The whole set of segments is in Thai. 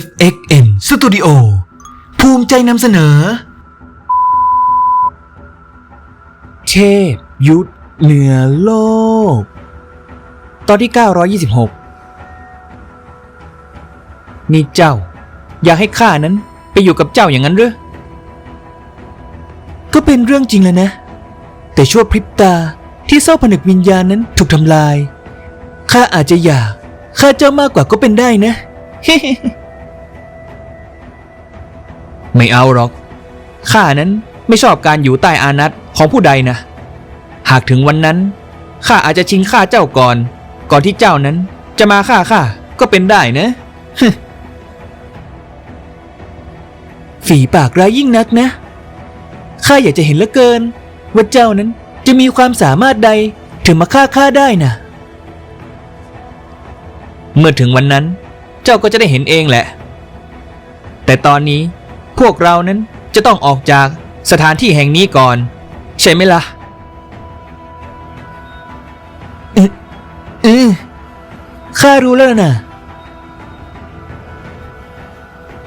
FXN Studio ภูมิใจนำเสนอ เทพยุทธเหนือโลก ตอนที่ 926 นี่เจ้า อยากให้ข้านั้นไปอยู่กับเจ้าอย่างนั้นหรือ ก็เป็นเรื่องจริงแล้วนะ แต่ชั่วพริบตาที่เศร้าผนึกวิญญาณนั้นถูกทำลาย ข้าอาจจะอยากข้าเจ้ามากกว่าก็เป็นได้นะ ไม่เอาหรอก ข้านั้นไม่ชอบการอยู่ใต้อานัตของผู้ใดนะ หากถึงวันนั้น ข้าอาจจะชิงข้าเจ้าก่อน ก่อนที่เจ้านั้นจะมาฆ่าข้าก็เป็นได้นะ ฝีปากร้ายยิ่งนักนะ ข้าอยากจะเห็นเหลือเกิน ว่าเจ้านั้นจะมีความสามารถใดถึงมาฆ่าข้าได้นะ เมื่อถึงวันนั้น เจ้าก็จะได้เห็นเองแหละ แต่ตอนนี้ วกเรานั้นจะต้องออกจากสถานที่แห่งนี้ก่อน ใช่ไหมล่ะเออเออข้ารู้แล้วนะ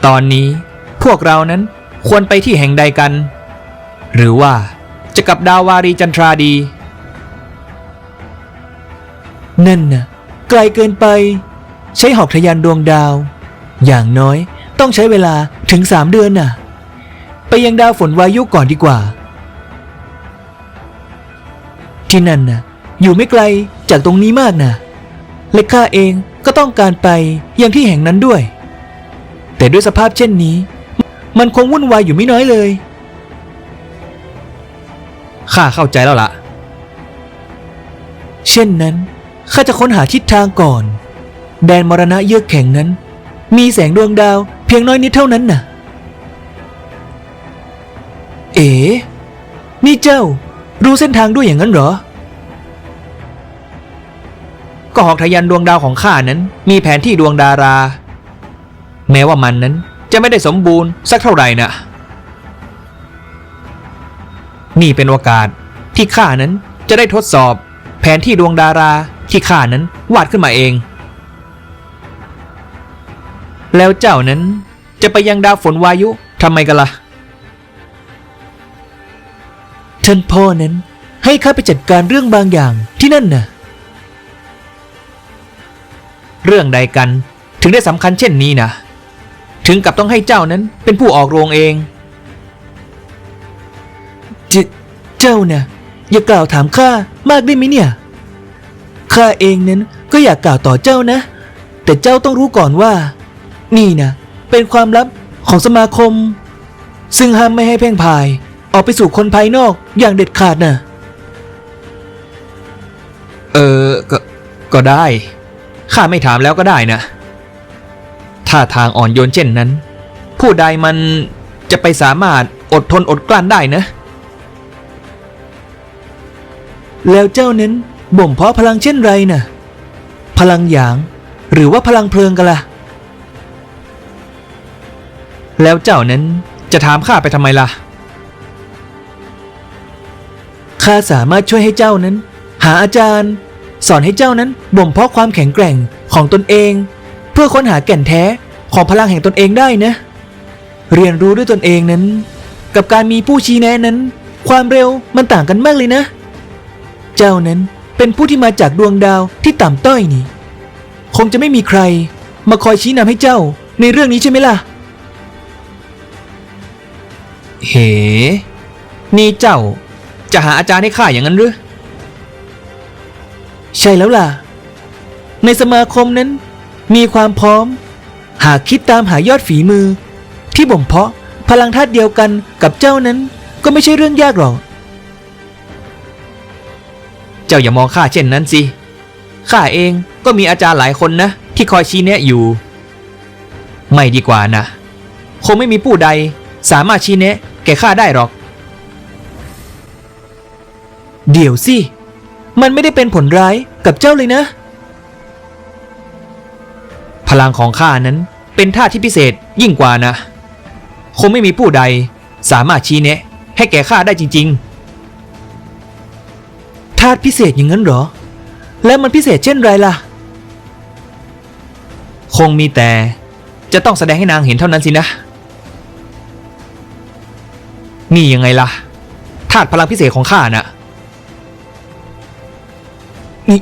ตอนนี้พวกเรานั้นควรไปที่แห่งใดกัน หรือว่าจะกลับดาววารีจันทราดี นั่นน่ะไกลเกินไป ใช้หอกทะยานดวงดาว อย่างน้อยต้องใช้เวลา ถึงสามเดือนน่ะ ไปยังดาวฝนวายุก่อนดีกว่า ที่นั่นน่ะ อยู่ไม่ไกลจากตรงนี้มากนะและข้าเองก็ต้องการไปยังที่แห่งนั้นด้วย แต่ด้วยสภาพเช่นนี้ มันคงวุ่นวายอยู่ไม่น้อยเลย ข้าเข้าใจแล้วล่ะ เช่นนั้นข้าจะค้นหาทิศทางก่อน แดนมรณะเยือกแข็งนั้น มีแสงดวงดาว เพียงน้อยนิดเท่านั้นน่ะ เอ๋นี่เจ้า รู้เส้นทางด้วยอย่างนั้นเหรอ ก็หอกทะยันดวงดาวของข้านั้น มีแผนที่ดวงดารา แม้ว่ามันนั้นจะไม่ได้สมบูรณ์สักเท่าไหร่นะนี่เป็นโอกาสที่ข้านั้นจะได้ทดสอบ แผนที่ดวงดาราที่ข้านั้นวาดขึ้นมาเอง แล้วเจ้านั้นจะไปยังดาวฝนวายุทำไมกันล่ะ ท่านพ่อนั้นให้ข้าไปจัดการเรื่องบางอย่างที่นั่นน่ะ เรื่องใดกันถึงได้สำคัญเช่นนี้นะถึงกับต้องให้เจ้านั้นเป็นผู้ออกโรงเองเจเจ้าน่ะอย่ากล่าวถามข้ามากได้ไหมเนี่ย ข้าเองนั้นก็อยากกล่าวต่อเจ้านะ แต่เจ้าต้องรู้ก่อนว่า นี่นะเป็นความลับของสมาคม ซึ่งห้ามไม่ให้เพ่งพาย ออกไปสู่คนภายนอกอย่างเด็ดขาดน่ะ เออ ก็ก็ได้ ข้าไม่ถามแล้วก็ได้นะถ้าทางอ่อนโยนเช่นนั้น ผู้ใดมันจะไปสามารถอดทนอดกลั้นได้นะ แล้วเจ้านั้นบ่มเพาะพลังเช่นไรน่ะ พลังหยาง หรือว่าพลังเพลิงกันล่ะ แล้วเจ้านั้นจะถามข้าไปทำไมล่ะ ข้าสามารถช่วยให้เจ้านั้น หาอาจารย์ สอนให้เจ้านั้นบ่มเพาะความแข็งแกร่งของตนเอง เพื่อค้นหาแก่นแท้ของพลังแห่งตนเองได้นะ เรียนรู้ด้วยตนเองนั้น กับการมีผู้ชี้แนะนั้น ความเร็วมันต่างกันมากเลยนะ เจ้านั้นเป็นผู้ที่มาจากดวงดาวที่ต่ำต้อยนี่ คงจะไม่มีใครมาคอยชี้นำให้เจ้าในเรื่องนี้ใช่ไหมล่ะ เฮนี่เจ้า จะหาอาจารย์ให้ข้าอย่างนั้นหรือ ใช่แล้วล่ะ ในสมาคมนั้น มีความพร้อม หากคิดตามหายอดฝีมือ ที่บ่มเพาะพลังธาตุเดียวกันกับเจ้านั้นก็ไม่ใช่เรื่องยากหรอก เจ้าอย่ามองข้าเช่นนั้นสิ ข้าเองก็มีอาจารย์หลายคนนะ ที่คอยชี้แนะอยู่ ไม่ดีกว่านะ คงไม่มีผู้ใด สามารถชี้แนะแก่ข้าได้หรอก เดี๋ยวสิ มันไม่ได้เป็นผลร้ายกับเจ้าเลยนะ พลังของข้านั้นเป็นท่าที่พิเศษยิ่งกว่านะ คงไม่มีผู้ใดสามารถชี้แนะ ให้แก่ข้าได้จริงๆธาพิเศษอย่างนั้นหรอ แล้วมันพิเศษเช่นไรล่ะ คงมีแต่จะต้องแสดงให้นางเห็นเท่านั้นสินะ นี่ยังไงล่ะธาตุพลังพิเศษของข้าน่ะ นี่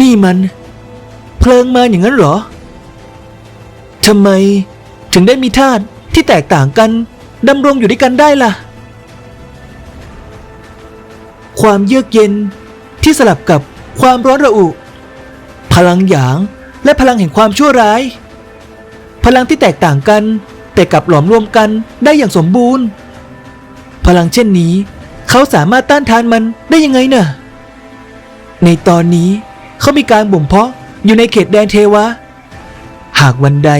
นี่มัน เพลิงมาอย่างนั้นเหรอทำไมถึงได้มีธาตุที่แตกต่างกันดำรงอยู่ด้วยกันได้ล่ะ ความเยือกเย็นที่สลับกับความร้อนระอุ พลังหยางและพลังแห่งความชั่วร้าย พลังที่แตกต่างกันแต่กลับหลอมรวมกันได้อย่างสมบูรณ์ พลังเช่นนี้ เขาสามารถต้านทานมันได้ยังไงเน่ะในตอนนี้เขามีการบ่มเพาะอยู่ในเขตแดนเทวะ หากวันใด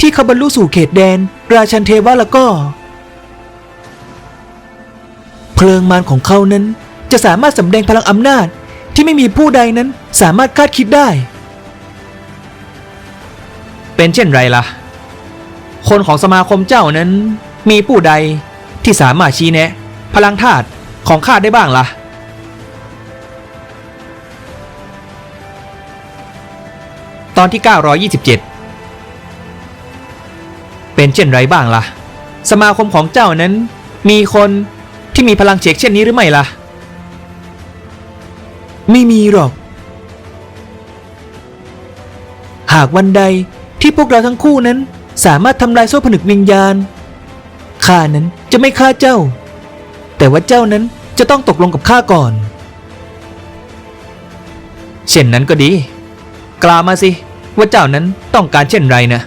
ที่เขาบรรลุสู่เขตแดน ราชันเทวะแล้วก็ เพลิงมารของเขานั้นจะสามารถสำแดงพลังอำนาจที่ไม่มีผู้ใดนั้นสามารถคาดคิดได้ เป็นเช่นไรล่ะ คนของสมาคมเจ้านั้นมีผู้ใด ที่สามารถชี้แนะ พลังธาตุของข้าได้บ้างล่ะ ตอนที่ 927 เป็นเช่นไรบ้างล่ะ สมาคมของเจ้านั้น มีคนที่มีพลังเฉกเช่นนี้หรือไม่ล่ะ ไม่มีหรอก หากวันใดที่พวกเราทั้งคู่นั้นสามารถทำลายโซ่ผนึกวิญญาณข้านั้น จะไม่ฆ่าเจ้า แต่ว่าเจ้านั้นจะต้องตกลงกับข้าก่อน เช่นนั้นก็ดี กล่าวมาสิ ว่าเจ้านั้นต้องการเช่นไรนะ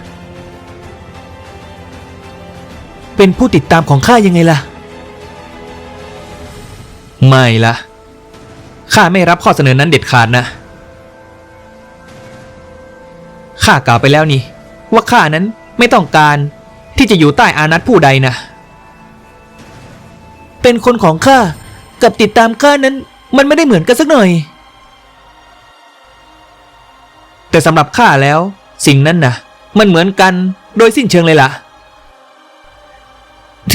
เป็นผู้ติดตามของข้ายังไงล่ะ ไม่ละข้าไม่รับข้อเสนอนั้นเด็ดขาดนะ ข้ากล่าวไปแล้วนี่ ว่าข้านั้นไม่ต้องการที่จะอยู่ใต้อานัตผู้ใดนะ เป็นคนของข้ากับติดตามข้านั้นมันไม่ได้เหมือนกันสักหน่อย แต่สำหรับข้าแล้ว สิ่งนั้นนะมันเหมือนกันโดยสิ้นเชิงเลยล่ะถ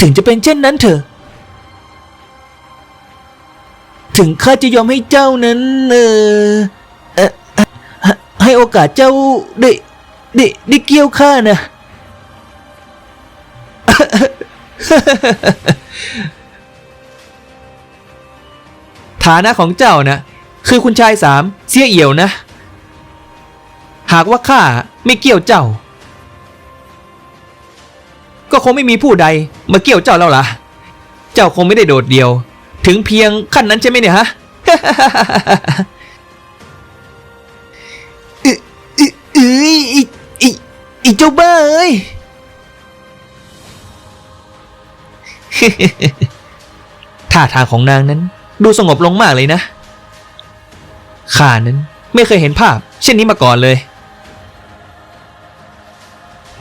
ถึงจะเป็นเช่นนั้นเถอะ ถึงข้าจะยอมให้เจ้านั้น เออเออให้ให้โอกาสเจ้าได้ได้ได้เกี่ยวข้านะ ฐานะของเจ้านะคือคุณชายสามเสียเอี่ยวนะ หากว่าข้าไม่เกี่ยวเจ้า ก็คงไม่มีผู้ใดมาเกี่ยวเจ้าแล้วล่ะ เจ้าคงไม่ได้โดดเดี่ยว ถึงเพียงขั้นนั้นใช่ไหมเนี่ยฮะอึอึอึอีอีอีเจ้าบ้าเอ้ย ท่าทางของนางนั้น ดูสงบลงมากเลยนะ ข้านั้นไม่เคยเห็นภาพ เช่นนี้มาก่อนเลย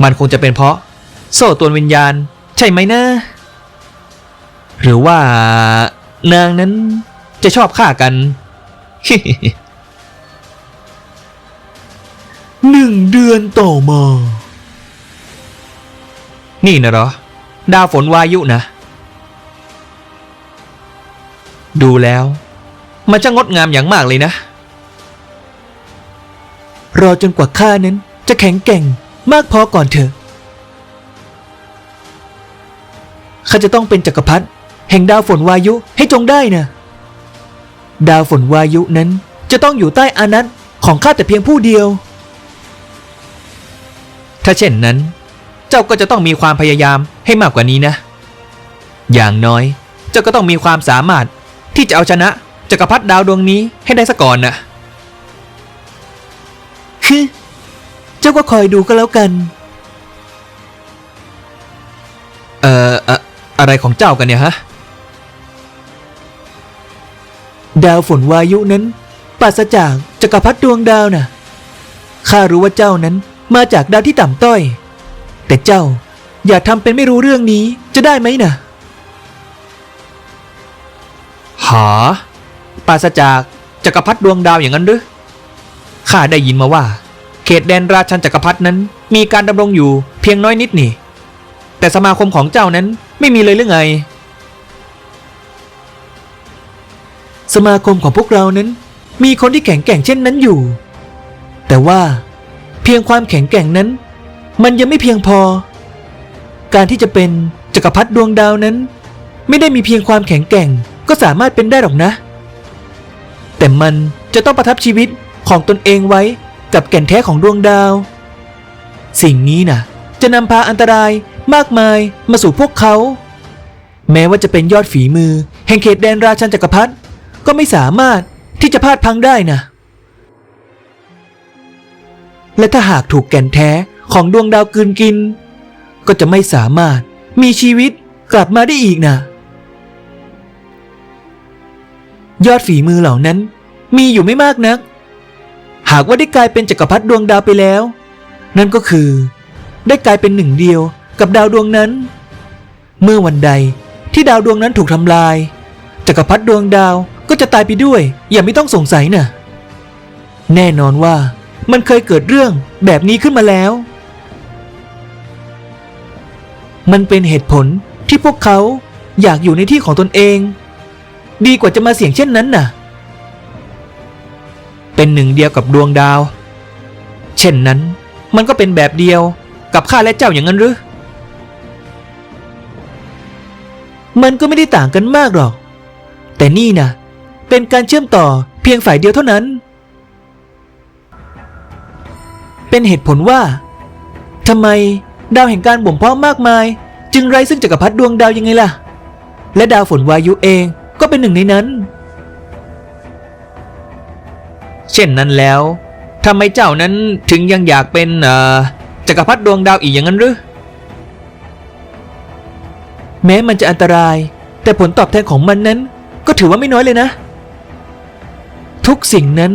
มันคงจะเป็นเพราะ โซ่ตัววิญญาณ ใช่ไหมนะ หรือว่านางนั้นจะชอบฆ่ากัน หนึ่งเดือนต่อมา นี่นะเหรอ ดาวฝนวายุนะ ดูแล้ว มันจะงดงามอย่างมากเลยนะ รอจนกว่าข้านั้นจะแข็งแกร่งมากพอก่อนเถอะข้าจะต้องเป็นจักรพรรดิแห่งดาวฝนวายุให้จงได้นะ ดาวฝนวายุนั้นจะต้องอยู่ใต้อานัตของข้าแต่เพียงผู้เดียว ถ้าเช่นนั้น เจ้าก็จะต้องมีความพยายามให้มากกว่านี้นะ อย่างน้อย เจ้าก็ต้องมีความสามารถ ที่จะเอาชนะจักรพรรดิดาวดวงนี้ให้ได้ซะก่อนนะคือเจ้าก็คอยดูก็แล้วกัน เอ่ออะอะไรของเจ้ากันเนี่ยฮะ ดาวฝนวายุนั้นปราศจากจักรพรรดิดวงดาวน่ะ ข้ารู้ว่าเจ้านั้นมาจากดาวที่ต่ำต้อย แต่เจ้าอย่าทำเป็นไม่รู้เรื่องนี้จะได้ไหมน่ะ หาปราศจากจักรพรรดิดวงดาวอย่างนั้นหรือข้าได้ยินมาว่า เขตแดนราชันจักรพรรดินั้น มีการดำรงอยู่เพียงน้อยนิดนี่ แต่สมาคมของเจ้านั้นไม่มีเลยหรือไง สมาคมของพวกเรานั้น มีคนที่แข็งแกร่งเช่นนั้นอยู่ แต่ว่าเพียงความแข็งแกร่งนั้น มันยังไม่เพียงพอ การที่จะเป็นจักรพรรดิดวงดาวนั้น ไม่ได้มีเพียงความแข็งแกร่ง ก็สามารถเป็นได้หรอกนะ แต่มันจะต้องประทับชีวิตของตนเองไว้กับแก่นแท้ของดวงดาว สิ่งนี้นะจะนำพาอันตรายมากมายมาสู่พวกเขา แม้ว่าจะเป็นยอดฝีมือ แห่งเขตแดนราชันจักรพรรดิก็ไม่สามารถที่จะพลาดพังได้นะและถ้าหากถูกแก่นแท้ของดวงดาวกืนกิน ก็จะไม่สามารถมีชีวิตกลับมาได้อีกนะ ยอดฝีมือเหล่านั้น มีอยู่ไม่มากนัก หากว่าได้กลายเป็นจักรพรรดิดวงดาวไปแล้ว นั่นก็คือ ได้กลายเป็นหนึ่งเดียวกับดาวดวงนั้น เมื่อวันใดที่ดาวดวงนั้นถูกทำลายจักรพรรดิดวงดาวก็จะตายไปด้วย อย่าไม่ต้องสงสัยนะ่ะ แน่นอนว่ามันเคยเกิดเรื่องแบบนี้ขึ้นมาแล้ว มันเป็นเหตุผลที่พวกเขาอยากอยู่ในที่ของตนเอง ดีกว่าจะมาเสี่ยงเช่นนั้นน่ะ เป็นหนึ่งเดียวกับดวงดาว เช่นนั้น มันก็เป็นแบบเดียวกับข้าและเจ้าอย่างนั้นหรือ มันก็ไม่ได้ต่างกันมากหรอก แต่นี่นะเป็นการเชื่อมต่อเพียงฝ่ายเดียวเท่านั้น เป็นเหตุผลว่าทำไมดาวแห่งการบ่มเพาะมากมาย จึงไร้ซึ่งจักรพรรดิดวงดาวยังไงล่ะ และดาวฝนวายุเอง ก็เป็นหนึ่งในนั้น เช่นนั้นแล้วทำไมเจ้านั้นถึงยังอยากเป็นจักรพรรดิดวงดาวอีกอย่างนั้นหรือ แม้มันจะอันตราย แต่ผลตอบแทนของมันนั้น ก็ถือว่าไม่น้อยเลยนะ ทุกสิ่งนั้น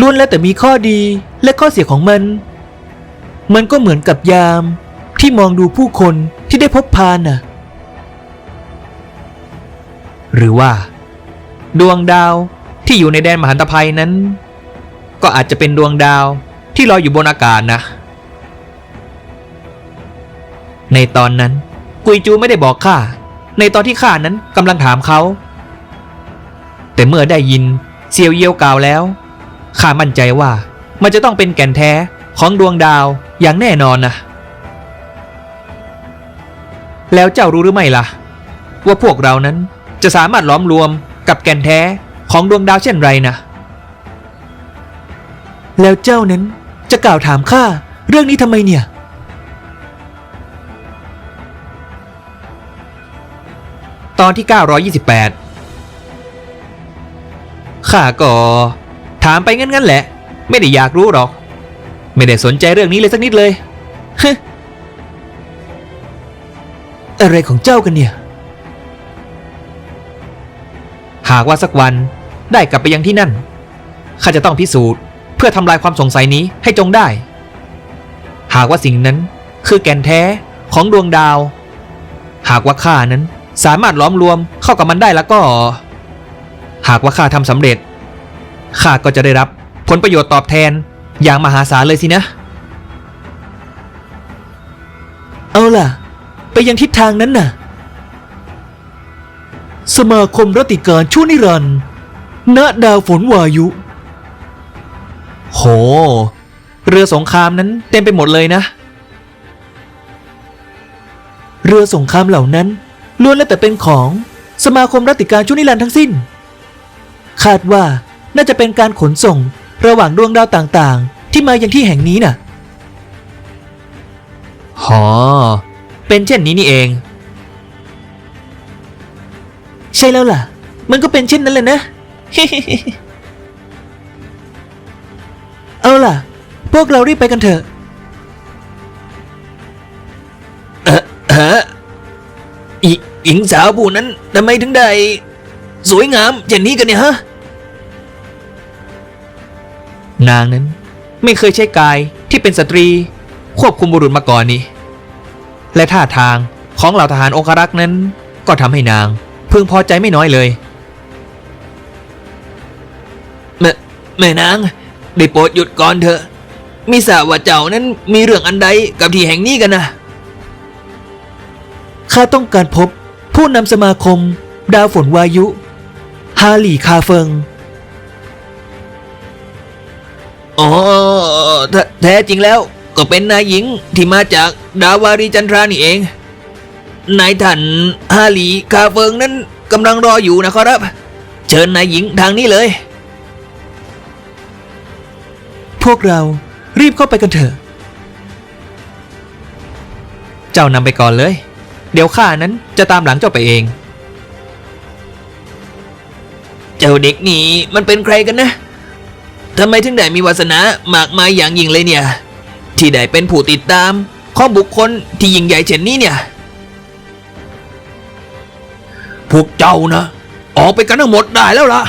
ล้วนแล้วแต่มีข้อดีและข้อเสียของมัน มันก็เหมือนกับยามที่มองดูผู้คนที่ได้พบพานน่ะ หรือว่า ดวงดาวที่อยู่ในแดนมหันตภัยนั้น ก็อาจจะเป็นดวงดาวที่ลอยอยู่บนอากาศนะ ในตอนนั้น กุยจูไม่ได้บอกข้าในตอนที่ข้านั้นกำลังถามเขา แต่เมื่อได้ยินเซียวเยียวกล่าวแล้วข้ามั่นใจว่ามันจะต้องเป็นแก่นแท้ของดวงดาวอย่างแน่นอนนะ แล้วเจ้ารู้หรือไม่ล่ะ ว่าพวกเรานั้น จะสามารถล้อมรวมกับแก่นแท้ของดวงดาวเช่นไรนะ แล้วเจ้านั้นจะกล่าวถามข้าเรื่องนี้ทำไมเนี่ย ตอนที่ 928 ข้าก็ ถามไปงั้นๆแหละ ไม่ได้อยากรู้หรอก ไม่ได้สนใจเรื่องนี้เลยสักนิดเลยฮอะไรของเจ้ากันเนี่ย หากว่าสักวันได้กลับไปยังที่นั่น ข้าจะต้องพิสูจน์ เพื่อทำลายความสงสัยนี้ให้จงได้ หากว่าสิ่งนั้นคือแก่นแท้ของดวงดาว หากว่าข้านั้นสามารถล้อมรวมเข้ากับมันได้แล้วก็ หากว่าข้าทำสำเร็จข้าก็จะได้รับผลประโยชน์ตอบแทนอย่างมหาศาลเลยสินะ เอาล่ะ ไปยังทิศทางนั้นน่ะ สมาคมรติการชั่วนิรันดร์ณดาวฝนวายุ โห เรือสงครามนั้นเต็มไปหมดเลยนะ เรือสงครามเหล่านั้นล้วนแล้วแต่เป็นของสมาคมรตติการชั่วนิรันดร์ทั้งสิ้น คาดว่าน่าจะเป็นการขนส่งระหว่างดวงดาวต่างๆ ที่มายังที่แห่งนี้น่ะหอเป็นเช่นนี้นี่เอง ใช่แล้วล่ะ มันก็เป็นเช่นนั้นเลยนะ เอาล่ะ พวกเรารีบไปกันเถอะเออเอออีหญิงสาวผู้นั้นทำไมถึงได้ สวยงามอย่างนี้กันเนี่ยฮะ นางนั้นไม่เคยใช้กายที่เป็นสตรี ควบคุมบุรุษมาก่อนนี่และท่าทางของเหล่าทหารองครักษ์นั้น ก็ทำให้นาง พึงพอใจไม่น้อยเลยแม่แม่นางได้โปรดหยุดก่อนเถอะ มิทราว่าเจ้านั้นมีเรื่องอันใดกับที่แห่งนี้กันนะข้าต้องการพบผู้นำสมาคม ดาวฝนวายุ ฮาหลี่คาเฟิง อ๋อแท้แท้จริงแล้วก็เป็นนายหญิงที่มาจากดาวารีจันทรานี่เอง นายท่านฮาลีคาเฟิงนั้นกำลังรออยู่นะครับ เชิญนายหญิงทางนี้เลย พวกเรารีบเข้าไปกันเถอะ เจ้านำไปก่อนเลย เดี๋ยวข้านั้นจะตามหลังเจ้าไปเอง เจ้าเด็กนี่มันเป็นใครกันนะทำไมถึงได้มีวาสนามากมายอย่างยิ่งเลยเนี่ย ที่ได้เป็นผู้ติดตามของบุคคลที่ยิ่งใหญ่เช่นนี้เนี่ย พวกเจ้านะ ออกไปกันทั้งหมดได้แล้วล่ะ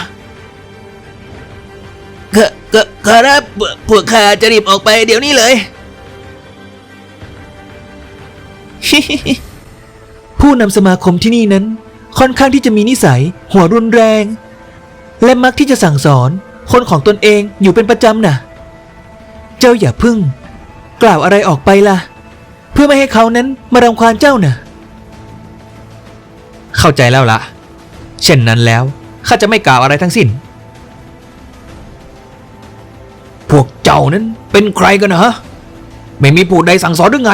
ก็ก็ครับพวกข้าจะรีบออกไปเดี๋ยวนี้เลย ผู้นำสมาคมที่นี่นั้น ค่อนข้างที่จะมีนิสัย หัวรุนแรง และมักที่จะสั่งสอน คนของตนเองอยู่เป็นประจำน่ะ เจ้าอย่าพึ่ง กล่าวอะไรออกไปล่ะ เพื่อไม่ให้เขานั้นมารังควานเจ้าน่ะ เข้าใจแล้วละเช่นนั้นแล้วข้าจะไม่กล่าวอะไรทั้งสิ้น พวกเจ้านั้นเป็นใครกันนะฮะไม่มีผู้ใดสั่งสอนหรือไง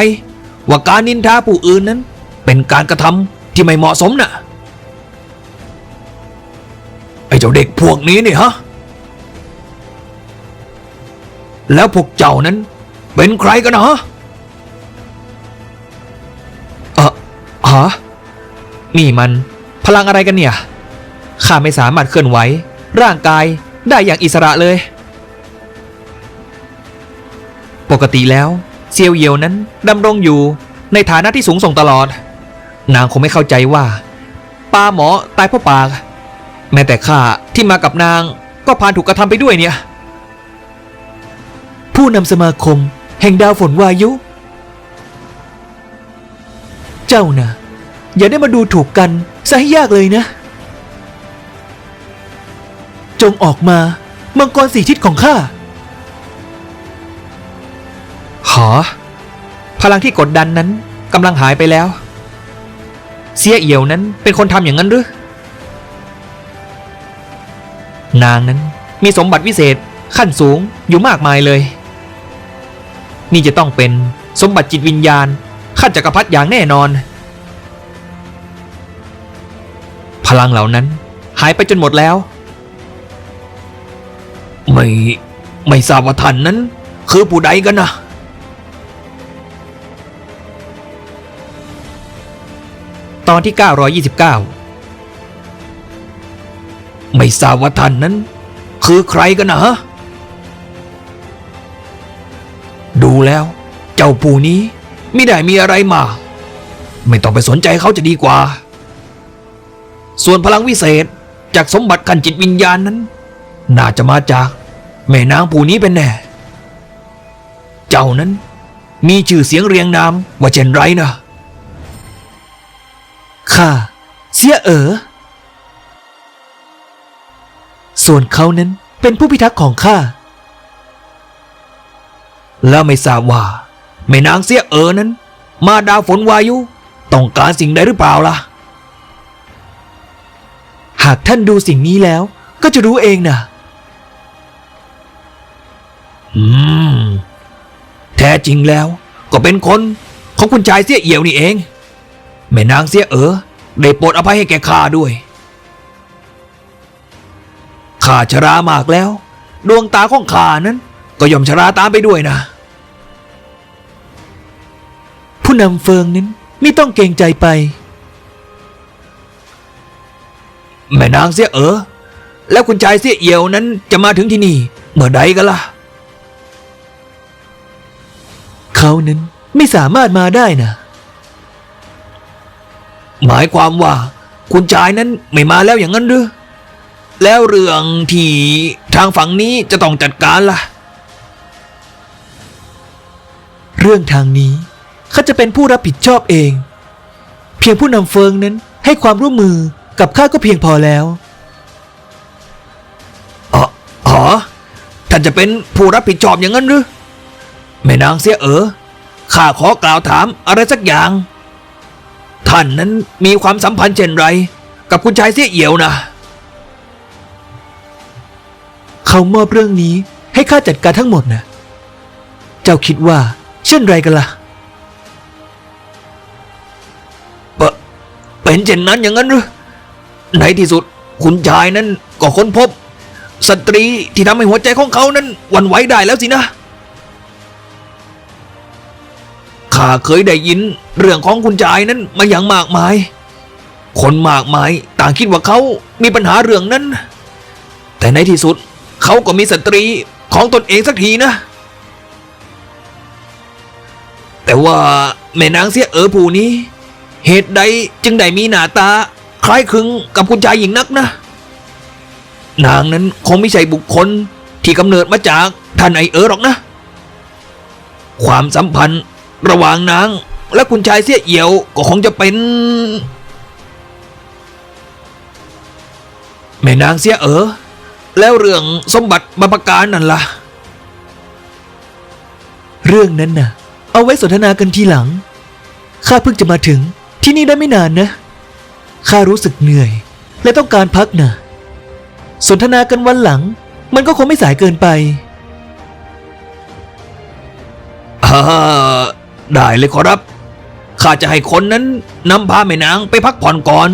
ว่าการนินทาผู้อื่นนั้น เป็นการกระทำที่ไม่เหมาะสมน่ะไอ้เจ้าเด็กพวกนี้นี่ฮะ แล้วพวกเจ้านั้น เป็นใครกันนะฮะเออฮะ นี่มัน พลังอะไรกันเนี่ยข้าไม่สามารถเคลื่อนไหว ร่างกายได้อย่างอิสระเลย ปกติแล้วเซียวเยียวนั้นดำรงอยู่ในฐานะที่สูงส่งตลอด นางคงไม่เข้าใจว่าปาหมอตายเพราะปาก แม้แต่ข้าที่มากับนางก็พานถูกกระทำไปด้วยเนี่ย ผู้นำสมาคมแห่งดาวฝนวายุ เจ้านะ อย่าได้มาดูถูกกันซะให้ยากเลยนะ จงออกมา มังกรสีทิศของข้าหอพลังที่กดดันนั้นกำลังหายไปแล้ว เสียเอี่ยวนั้นเป็นคนทำอย่างนั้นหรือ นางนั้นมีสมบัติวิเศษขั้นสูงอยู่มากมายเลย นี่จะต้องเป็นสมบัติจิตวิญญาณขั้นจักรพรรดิอย่างแน่นอน ลังเหล่านั้น หายไปจนหมดแล้ว ไม่ไม่ทราบว่าท่านนั้น คือผู้ใดกันนะตอนที่ 929 ไม่ทราบว่าท่านนั้น คือใครกันนะฮะดูแล้ว เจ้าผู้นี้ไม่ได้มีอะไรมา ไม่ต้องไปสนใจเขาจะดีกว่า ส่วนพลังวิเศษจากสมบัติขันจิตวิญญาณนั้น น่าจะมาจากแม่นางผู้นี้เป็นแน่ เจ้านั้นมีชื่อเสียงเรียงนามว่าเช่นไรนะข้าเสียเอ๋อส่วนเขานั้นเป็นผู้พิทักษ์ของข้า แล้วไม่ทราบว่าแม่นางเสียเอ๋อนั้น มาดาวฝนวายุ ต้องการสิ่งใดหรือเปล่าล่ะ หากท่านดูสิ่งนี้แล้ว ก็จะรู้เองนะอืม แท้จริงแล้ว ก็เป็นคนของคุณชายเสียเอี่ยวนี่เอง แม่นางเสียเอ๋อได้โปรดอภัยให้แก่ข้าด้วยข้าชรามากแล้ว ดวงตาของข้านั้น ก็ย่อมชราตามไปด้วยนะ ผู้นำเฟิงนั้นไม่ต้องเกรงใจไป แม่นางเสียเอ๋อแล้วคุณชายเสียเอี่ยวนั้นจะมาถึงที่นี่ เมื่อใดกันล่ะ เขานั้นไม่สามารถมาได้นะ หมายความว่า คุณชายนั้นไม่มาแล้วอย่างนั้นหรือแล้วเรื่องที่ทางฝั่งนี้จะต้องจัดการล่ะ เรื่องทางนี้ข้าจะเป็นผู้รับผิดชอบเอง เพียงผู้นำเฟิงนั้นให้ความร่วมมือ กับข้าก็เพียงพอแล้วอ๋ออ๋อท่านจะเป็นผู้รับผิดชอบอย่างนั้นหรือแม่นางเสียเออข้าขอกล่าวถามอะไรสักอย่าง ท่านนั้นมีความสัมพันธ์เช่นไร กับคุณชายเสียเอี่ยวนะ เขามอบเรื่องนี้ให้ข้าจัดการทั้งหมดนะ เจ้าคิดว่าเช่นไรกันล่ะเปะเป็นเช่นนั้นอย่างนั้นหรือ ในที่สุดคุณชายนั้นก็ค้นพบ สตรีที่ทำให้หัวใจของเขานั้นหวันไหวได้แล้วสินะข้าเคยได้ยินเรื่องของคุณชายนั้นมาอย่างมากมาย คนมากมายต่างคิดว่าเขามีปัญหาเรื่องนั้น แต่ในที่สุดเขาก็มีสตรีของตนเองสักทีนะ แต่ว่าแม่นางเสียเอ๋อผู้นี้ เหตุใดจึงได้มีหน้าตา คล้ายคลึงกับคุณชายหญิงนักนะ นางนั้นคงไม่ใช่บุคคลที่กำเนิดมาจากท่านไอเออหรอกนะ ความสัมพันธ์ระหว่างนางและคุณชายเสียเอี่ยวก็คงจะเป็น แม่นางเสียเออแล้วเรื่องสมบัติบรรพการนั่นล่ะ เรื่องนั้นน่ะ เอาไว้สนทนากันทีหลัง ข้าเพิ่งจะมาถึงที่นี่ได้ไม่นานนะ ข้ารู้สึกเหนื่อย และต้องการพักนะสนทนากันวันหลัง มันก็คงไม่สายเกินไปอได้เลยขอรับ ข้าจะให้คนนั้นนำพาแม่นางไปพักผ่อนก่อน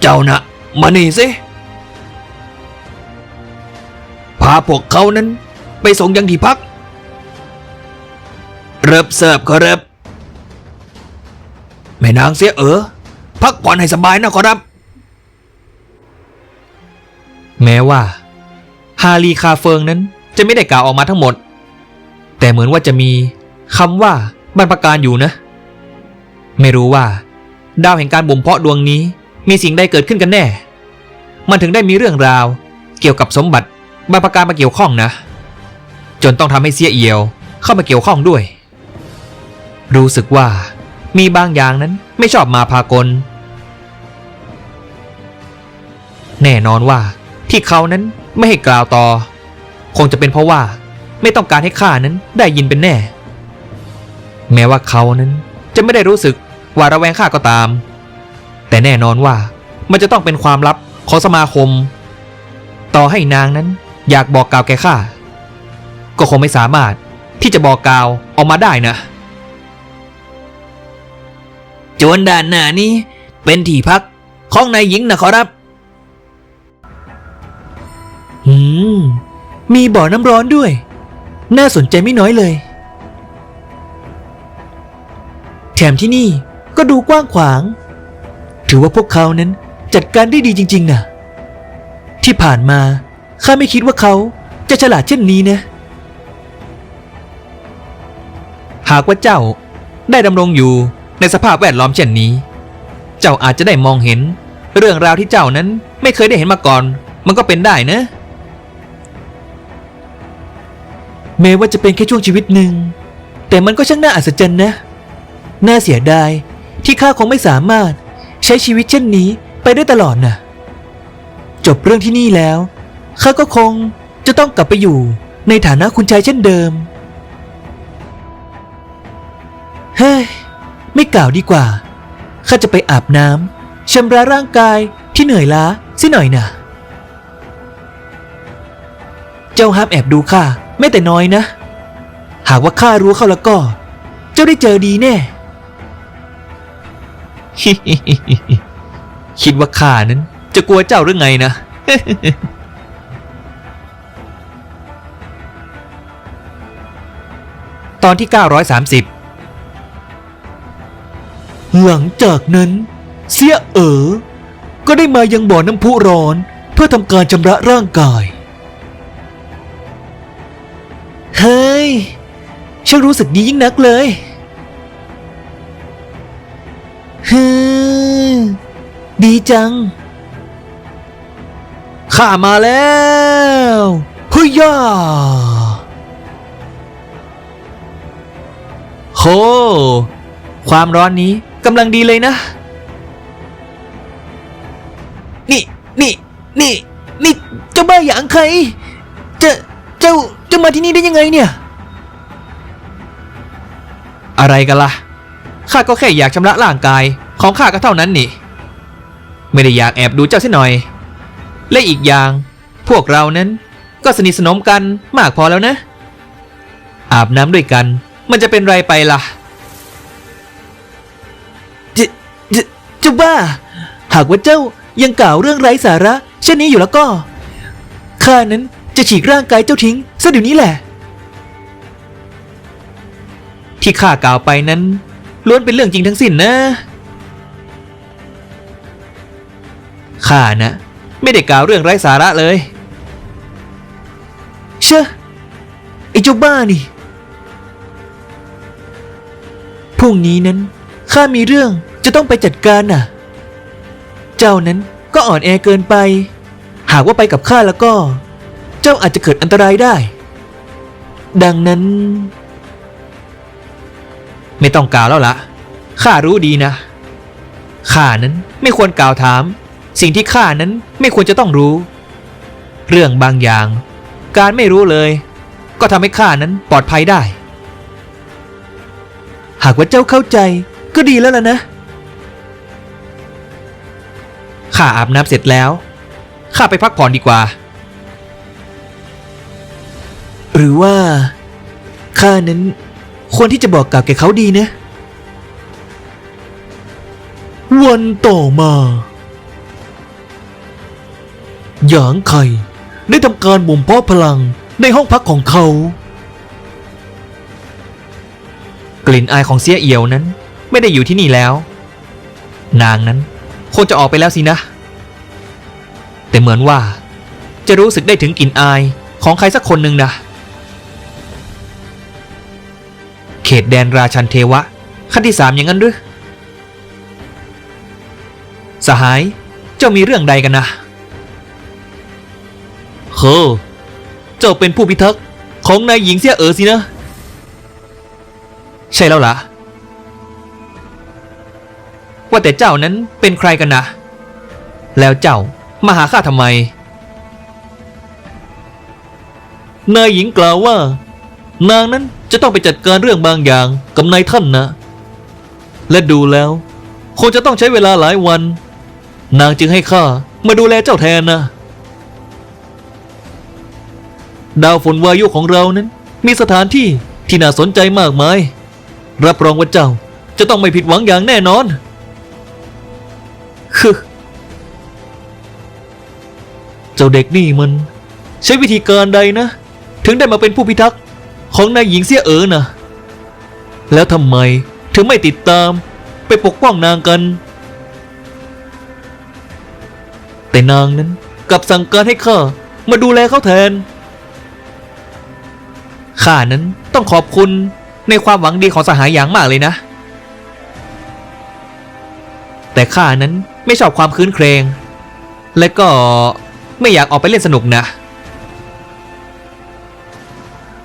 เจ้านะมานี่สิ พาพวกเขานั้นไปส่งยังที่พัก เริบเสิร์ฟขอรับแม่นางเสียเออ พักผ่อนให้สบายนะขอรับ แม้ว่า ฮาลีคาเฟิงนั้นจะไม่ได้กล่าวออกมาทั้งหมด แต่เหมือนว่าจะมีคำว่าบรรพการอยู่นะ ไม่รู้ว่า ดาวแห่งการบ่มเพาะดวงนี้ มีสิ่งใดเกิดขึ้นกันแน่ มันถึงได้มีเรื่องราว เกี่ยวกับสมบัติบรรพการมาเกี่ยวข้องนะ จนต้องทำให้เสียเอียว เข้ามาเกี่ยวข้องด้วย รู้สึกว่า มีบางอย่างนั้นไม่ชอบมาพากล แน่นอนว่า ที่เขานั้นไม่ให้กล่าวต่อ คงจะเป็นเพราะว่าไม่ต้องการให้ข้านั้นได้ยินเป็นแน่ แม้ว่าเขานั้นจะไม่ได้รู้สึกว่าระแวงข้าก็ตาม แต่แน่นอนว่ามันจะต้องเป็นความลับของสมาคม ต่อให้นางนั้นอยากบอกกล่าวแก่ข้าก็คงไม่สามารถที่จะบอกกล่าวออกมาได้นะ จวนด้านหน้านี้เป็นที่พักของนายหญิงนะขอรับอืม มีบ่อน้ำร้อนด้วย น่าสนใจไม่น้อยเลย แถมที่นี่ก็ดูกว้างขวาง ถือว่าพวกเขานั้นจัดการได้ดีจริง ๆนะที่ผ่านมาข้าไม่คิดว่าเขาจะฉลาดเช่นนี้นะ หากว่าเจ้าได้ดำรงอยู่ ในสภาพแวดล้อมเช่นนี้ เจ้าอาจจะได้มองเห็น เรื่องราวที่เจ้านั้นไม่เคยได้เห็นมาก่อน มันก็เป็นได้นะแม้ว่าจะเป็นแค่ช่วงชีวิตหนึ่ง แต่มันก็ช่างน่าอัศจรรย์นะ น่าเสียดายที่ข้าคงไม่สามารถใช้ชีวิตเช่นนี้ไปได้ตลอดน่ะจบเรื่องที่นี่แล้วข้าก็คงจะต้องกลับไปอยู่ในฐานะคุณชายเช่นเดิม เฮ้ย ไม่กล่าวดีกว่า ข้าจะไปอาบน้ำชำระร่างกายที่เหนื่อยล้าสิหน่อยนะเจ้าห้ามแอบดูข้าไม่แต่น้อยนะ หากว่าข้ารู้เข้าแล้วก็ เจ้าได้เจอดีแน่ คิดว่าข้านั้นจะกลัวเจ้าหรือไงนะ ตอนที่ 930 หลังจากนั้น เสียเอ๋อ ก็ได้มายังบ่อน้ำพุร้อนเพื่อทำการชำระร่างกาย เฮ้ยช่างรู้สึกดียิ่งนักเลยฮึดีจัง ข้ามาแล้วฮึย่าโหความร้อนนี้ กำลังดีเลยนะ นี่ นี่ นี่ นี่ เจ้าบ้าอย่างใคร จะ เจ้าจะมาที่นี่ได้ยังไงเนี่ย อะไรกันล่ะ ข้าก็แค่อยากชำระร่างกาย ของข้าก็เท่านั้นนี่ ไม่ได้อยากแอบดูเจ้าเสียหน่อย และอีกอย่าง พวกเรานั้น ก็สนิทสนมกันมากพอแล้วนะออาบน้ำด้วยกัน มันจะเป็นไรไปล่ะ จเจ้าบ้า หากว่าเจ้ายังกล่าวเรื่องไร้สาระ เช่นนี้อยู่แล้วก็ ข้านั้นจะฉีกร่างกายเจ้าทิ้งซะเดี๋ยวนี้แหละ ที่ข้ากล่าวไปนั้น ล้วนเป็นเรื่องจริงทั้งสิ้นนะ ข้านะ ไม่ได้กล่าวเรื่องไร้สาระเลย เชอะไอ้เจ้าบ้านี่พรุ่งนี้นั้นข้ามีเรื่อง จะต้องไปจัดการน่ะ เจ้านั้นก็อ่อนแอเกินไป หากว่าไปกับข้าแล้วก็ เจ้าอาจจะเกิดอันตรายได้ ดังนั้น ไม่ต้องกล่าวแล้วละข้ารู้ดีนะข้านั้นไม่ควรกล่าวถาม สิ่งที่ข้านั้นไม่ควรจะต้องรู้ เรื่องบางอย่าง การไม่รู้เลย ก็ทำให้ข้านั้นปลอดภัยได้ หากว่าเจ้าเข้าใจก็ดีแล้วล่ะนะ ข้าอาบน้ำเสร็จแล้ว ข้าไปพักผ่อนดีกว่า หรือว่า ข้านั้นควรที่จะบอกกล่าวแก่เขาดีนะ วันต่อมา หยางไข่ได้ทำการบ่มเพาะพลังในห้องพักของเขา กลิ่นอายของเสียเอียวนั้น ไม่ได้อยู่ที่นี่แล้ว นางนั้น คงจะออกไปแล้วสินะ แต่เหมือนว่า จะรู้สึกได้ถึงกลิ่นอายของใครสักคนหนึ่งนะ เขตแดนราชันเทวะ ขั้นที่สามอย่างนั้นหรือสหายเจ้ามีเรื่องใดกันนะเฮ้อเจ้าเป็นผู้พิทักษ์ของนายหญิงเสียเอ๋อสินะ ใช่แล้วล่ะ ว่าแต่เจ้านั้นเป็นใครกันนะ แล้วเจ้ามาหาข้าทำไม นายหญิงกล่าวว่า นางนั้นจะต้องไปจัดการเรื่องบางอย่างกับนายท่านนะ และดูแล้ว คงจะต้องใช้เวลาหลายวัน นางจึงให้ข้ามาดูแลเจ้าแทนนะดาวฝนวายุของเรานั้น มีสถานที่ที่น่าสนใจมากมาย รับรองว่าเจ้าจะต้องไม่ผิดหวังอย่างแน่นอน คือเจ้าเด็กนี่มัน ใช้วิธีการใดนะ ถึงได้มาเป็นผู้พิทักษ์ของนายหญิงเสียเอ๋อนะแล้วทำไมถึงไม่ติดตามไปปกป้องนางกัน แต่นางนั้นกลับสั่งการให้ข้ามาดูแลเขาแทน ข้านั้นต้องขอบคุณในความหวังดีของสหายอย่างมากเลยนะ แต่ข้านั้น ไม่ชอบความคืนเครง และก็ไม่อยากออกไปเล่นสนุกนะ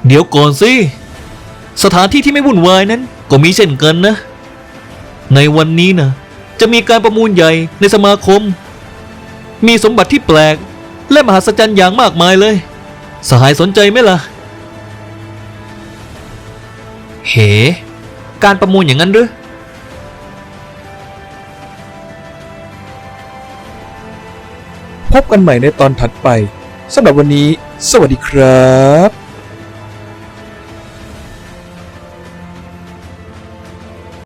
เดี๋ยวก่อนสิ สถานที่ที่ไม่วุ่นวายนั้น ก็มีเช่นกันนะ ในวันนี้นะจะมีการประมูลใหญ่ในสมาคม มีสมบัติที่แปลก และมหัศจรรย์อย่างมากมายเลย สหายสนใจไหมล่ะ เห การประมูลอย่างนั้นหรือ พบกันใหม่ในตอนถัดไปสำหรับวันนี้ สวัสดีครับ